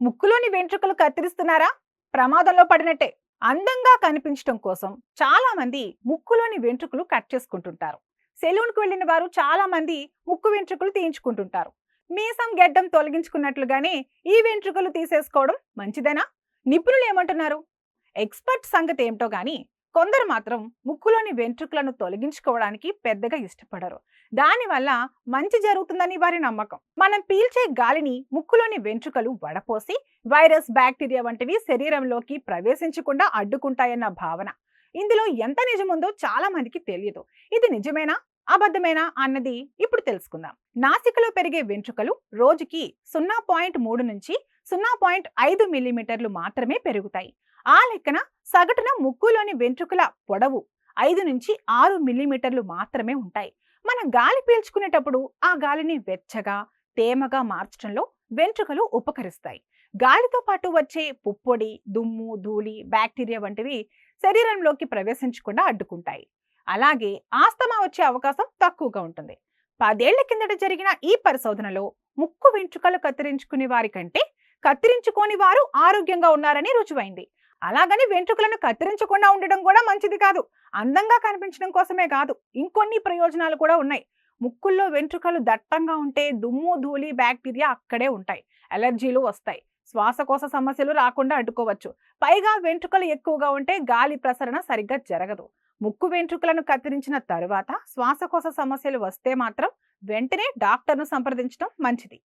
ముక్కులోని వెంట్రుకలు కత్తిరిస్తున్నారా? ప్రమాదంలో పడినట్టే. అందంగా కనిపించడం కోసం చాలా మంది ముక్కులోని వెంట్రుకలు కట్ చేసుకుంటుంటారు. సెలూన్కు వెళ్ళిన వారు చాలా మంది ముక్కు వెంట్రుకలు తీయించుకుంటుంటారు. మీసం గెడ్డం తొలగించుకున్నట్లుగానే ఈ వెంట్రుకలు తీసేసుకోవడం మంచిదేనా? నిపుణులు ఏమంటున్నారు? ఎక్స్పర్ట్ సంగతి ఏమిటో గాని కొందరు మాత్రం ముక్కులోని వెంట్రుకలను తొలగించుకోవడానికి పెద్దగా ఇష్టపడరు. దానివల్ల మంచి జరుగుతుందని వారి నమ్మకం. మనం పీల్చే గాలిని ముక్కులోని వెంట్రుకలు వడపోసి వైరస్ బ్యాక్టీరియా వంటివి శరీరంలోకి ప్రవేశించకుండా అడ్డుకుంటాయన్న భావన. ఇందులో ఎంత నిజముందో చాలా మందికి తెలియదు ఇది నిజమేనా? అబద్ధమేనా? అన్నది ఇప్పుడు తెలుసుకుందాం. నాసికలో పెరిగే వెంట్రుకలు రోజుకి సున్నా పాయింట్ మూడు నుంచి సున్నా పాయింట్ ఐదు మిల్లీమీటర్లు మాత్రమే పెరుగుతాయి. ఆ లెక్కన సగటున ముక్కులోని వెంట్రుకల పొడవు ఐదు నుంచి ఆరు మిల్లీమీటర్లు మాత్రమే ఉంటాయి. మనం గాలి పీల్చుకునేటప్పుడు ఆ గాలిని వెచ్చగా తేమగా మార్చడంలో వెంట్రుకలు ఉపకరిస్తాయి. గాలితో పాటు వచ్చే పుప్పొడి దుమ్ము ధూళి బ్యాక్టీరియా వంటివి శరీరంలోకి ప్రవేశించకుండా అడ్డుకుంటాయి. అలాగే ఆస్తమా వచ్చే అవకాశం తక్కువగా ఉంటుంది. పదేళ్ళ కిందట జరిగిన ఈ పరిశోధనలో ముక్కు వెంట్రుకలు కత్తిరించుకునే వారి కంటే కత్తిరించుకోని వారు ఆరోగ్యంగా ఉన్నారని రుజువైంది. అలాగని వెంట్రుకలను కత్తిరించకుండా ఉండడం కూడా మంచిది కాదు. అందంగా కనిపించడం కోసమే కాదు. ఇంకొన్ని ప్రయోజనాలు కూడా ఉన్నాయి. ముక్కుల్లో వెంట్రుకలు దట్టంగా ఉంటే దుమ్ము ధూళి బ్యాక్టీరియా అక్కడే ఉంటాయి. అలర్జీలు వస్తాయి. శ్వాసకోశ సమస్యలు రాకుండా అడ్డుకోవచ్చు. పైగా వెంట్రుకలు ఎక్కువగా ఉంటే గాలి ప్రసరణ సరిగ్గా జరగదు. ముక్కు వెంట్రుకలను కత్తిరించిన తరువాత శ్వాసకోశ సమస్యలు వస్తే మాత్రం వెంటనే డాక్టర్ను సంప్రదించడం మంచిది.